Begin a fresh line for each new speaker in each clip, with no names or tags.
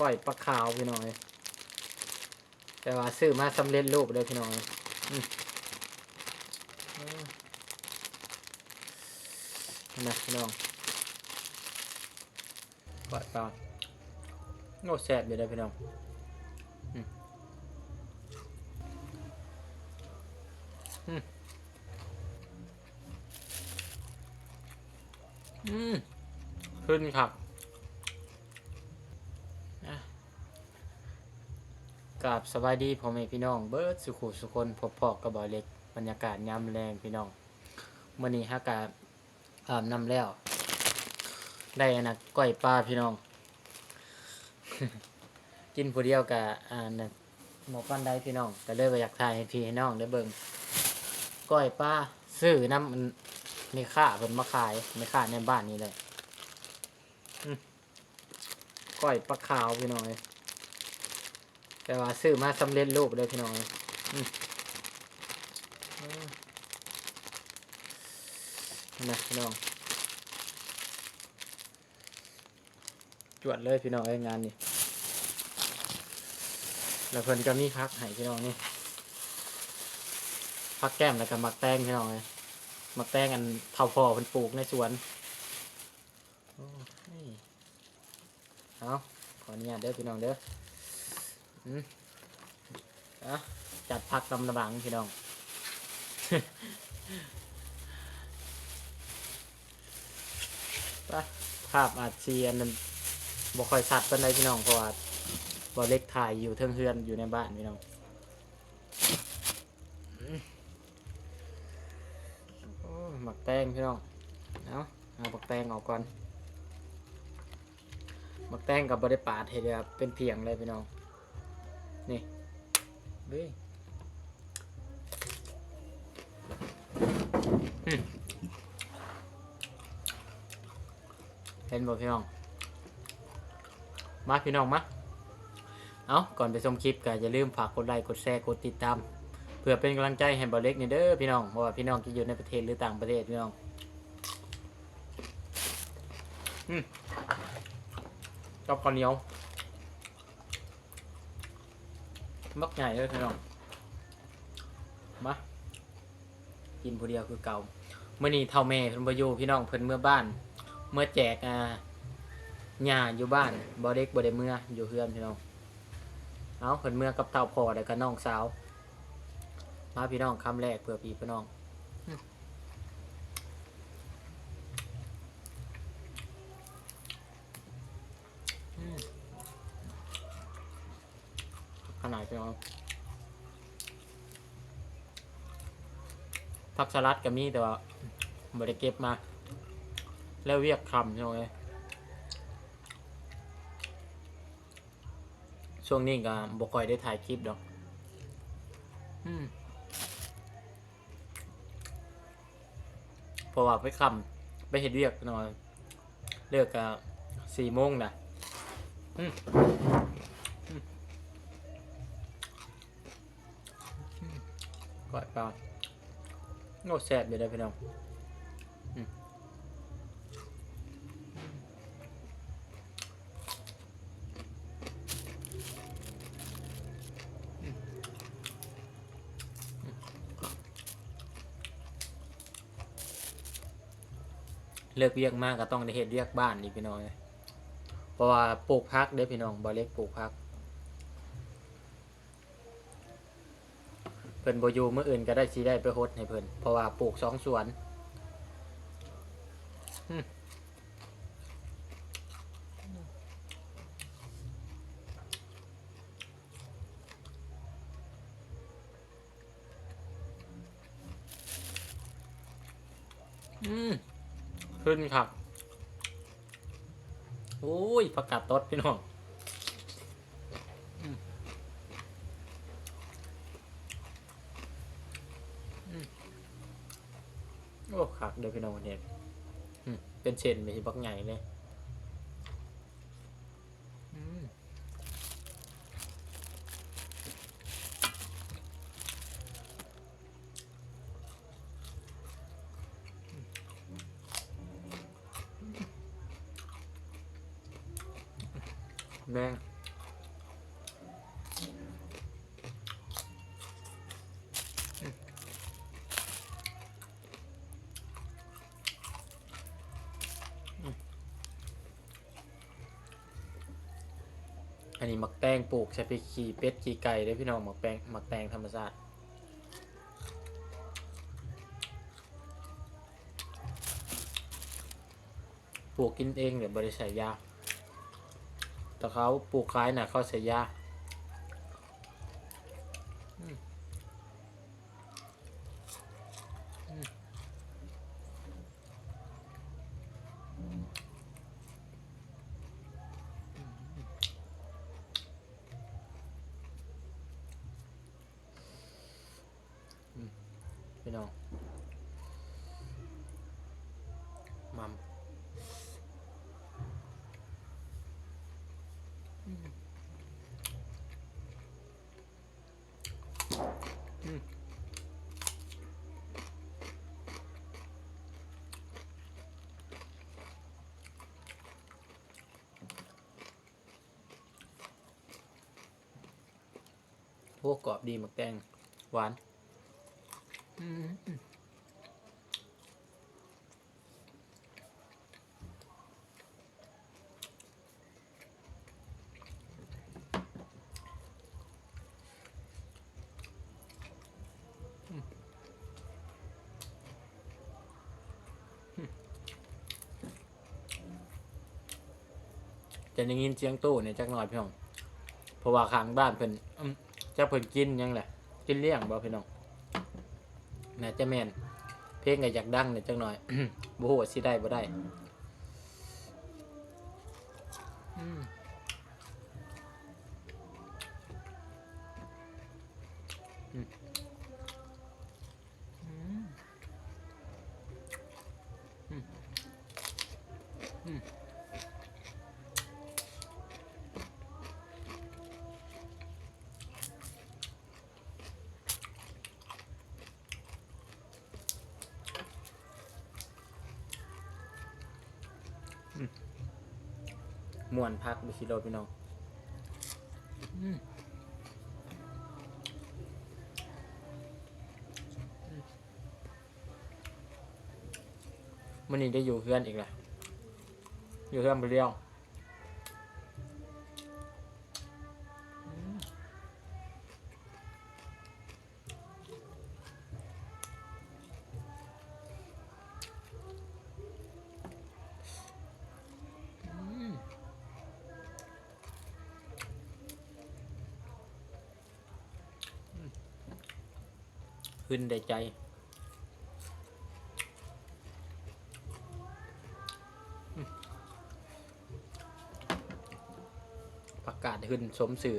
ก้อยปลาขาวพี่น้อย แต่ว่าซื้อมาสำเร็จรูปเลยพี่น้อยนะพี่น้องก้อยปลาโง่แซ่บอยู่เลยพี่น้องอืมขึ้นครับ กับสบายดีพ่อแม่พี่น้องเบิร์ดสุขุสุคนพบพอกระบอเล็กบรรยากาศยามแรงพี่น้องมื่อนี้ฮากาอาบน้ำแล้ว ได้อันนะก้อยปลาพี่น้อง กินผู้เดียวกับอ่านะหมอปันได้พี่น้องก็เลยไปอยากถ่ายให้พี่ให้น้องได้เบิ่งก้อยปลาซื้อน้ำมันไม่ค่าเป็นมาขายไม่ค่าในบ้านนี้เลยอืมก้อยปลาขาวพี่น้องเลย แต่ว่าซื้อมาสำเร็จรูปเลยพี่น้องนะพี่น้อง จวดเลยพี่น้องเอ้งานนี่แล้วเพิ่นก็มีพักให้พี่น้องนี่พักแก้มแล้วก็มักแตงพี่น้องเลยมักแตงอันเท่าพอเพิ่นปลูกในสวนเอาขออนุญาตเด้อพี่น้องเด้อ อืมอะจัดพักลำระบังพี่น้อง ภาพอาจเซียนมันบ่ค่อยชัดปานใดพี่น้องเพราะว่าบ่เล็กถ่ายอยู่เทิงเฮือนอยู่ในบ้านพี่น้องโอ้หมักแตงพี่น้องเอาเอาหมักแตงออกก่อนหมักแตงกับบริปาดเห็ดแบบเป็นเพียงเลยพี่น้อง นี่เบ้ยเห็นบ่พี่น้อง มาพี่น้องมาเอาก่อนไปชมคลิปก็อย่าลืมฝากกดไลค์ กดแชร์ กดติดตาม เพื่อเป็นกำลังใจให้บอเล็กนี่เด้อพี่น้องเพราะว่าพี่น้องที่อยู่ในประเทศหรือต่างประเทศพี่น้องอืมกับข้าวเหนียว มักใหญ่เลยพี่น้องมากินผู้เดียวคือเก่าเมื่อนี้เท่าเม่เพิ่นบ่อยู่พี่น้องเพิ่นเมื่อบ้าน เมื่อแจกอ่าหญ้าอยู่บ้านบ่เด็กบ่ได้เมื่ออยู่เฮือนพี่น้องเอาเพิ่นเมื่อกับเต่าพ่อแล้วก็น้องสาว มาพี่น้องคำแรกเพื่อพี่พี่น้องอืมอืม ขนาดพี่น้องผักสลัดก็มีแต่ว่าบริเก็บมา แล้วเวียกคำใช่ไหมช่วงนี้ก็บค่อยได้ถ่ายคลิปดอกเพราะว่าไปคำไปเห็ดเวียกนอยเลือกก็สี่โมงนะอืมอืมอืม ก่อยปลาโง่แซ่บอยู่ได้พี่น้องเลิกเรียกมากก็ต้องได้เห็ดเรียกบ้านนี่พี่น้องเพราะว่าปลูกพักได้อพี่น้องบ่เล็กปลูกพัก เพิ่นบ่อยู่มื้ออื่นก็ได้สิได้ไปฮดให้เพิ่นเพราะว่าปลูกสองสวนอืมอืมขึ้นครับโอ้ยประกาศตดพี่น้อง อ้คักเดี๋ยวพี่น้องวันนี้อืมเป็นเชนไม่ใช่บักใหญ่เลยอืมแดง อันนี้หมักแตงปลูกใช้ไปขี่เป็ดขี่ไก่ได้พี่น้องหมักแปงหมักแตงธรรมชาติปลูกกินเองเดี๋ยวบริษัทยาแต่เขาปลูกคล้ายน่ะเขาใส่ยา พี่น้องมัมพวกกรอบดีหมักแตงหวานอืม จะได้ยินเสียงตู้เนี่ยจักหน่อยพี่น้อง เพราะว่าข้างบ้านเพิ่นอืมจะเพิ่นกินยังแหละ กินเลี้ยงบ่พี่น้อง น่าจะแมนเพลงก็อยากดังเนี่ยจักหน่อย บ่ฮู้ว่าสิได้บ่ได้อืม มอืมอืมอืมม่วนพักดูสิโลพี่น้องอืมมันนี่ได้อยู่เพื่อนอีกแหละอยู่เพื่อนไปเรียว ขึ้นได้ใจ ประกาศขึ้นสมสื่อ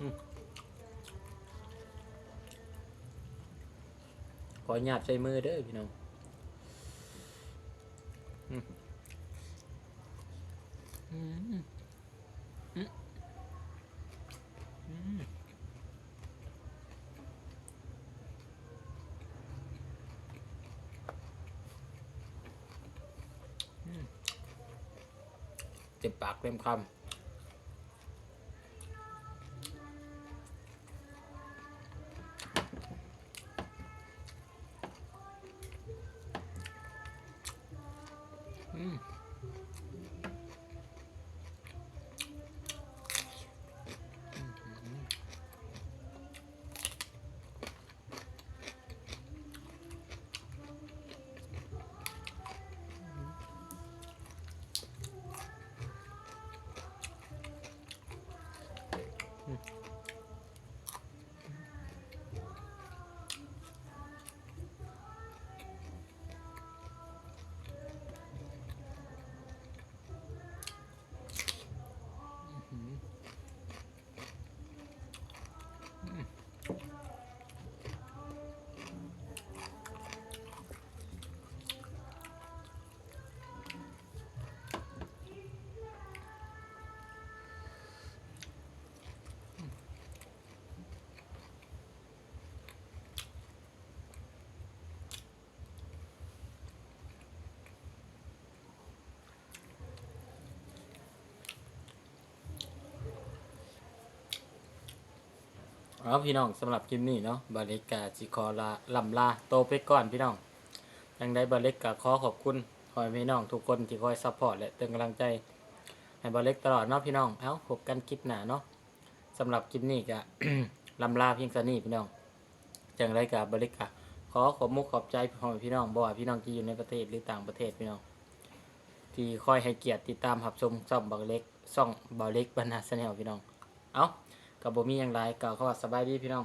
ข อหยาดใส่มือเด้อพี่น้องเต็มปากเต็มคำ อื เอาพี่น้องสำหรับคลิปนี้เนาะบาเล็กกาจิคอลาลำลาโตไปก่อนพี่น้องยังได้บาเล็กกาขอขอบคุณขอให้พี่น้องทุกคนที่คอยซัพพอร์ตและเตือนกำลังใจให้บาเล็กตลอดเนาะพี่น้องเอ้าพบกันคลิปหน้าเนาะสำหรับคลิปนี้ก็ลำลาเพียงเท่านี้พี่น้องจังไรกับบาเล็กาขอขอบมุกขอบใจพ่อพี่น้องบ่พี่น้องที่อยู่ในประเทศหรือต่างประเทศพี่น้อง ที่คอยให้เกียรติติดตามรับชมซ่อมบาเล็กซ่องบาเล็กบรรณาแนลพี่น้อง เอ้า กับบ่มีอย่างไรกล่าวคำว่าสบายดีพี่น้อง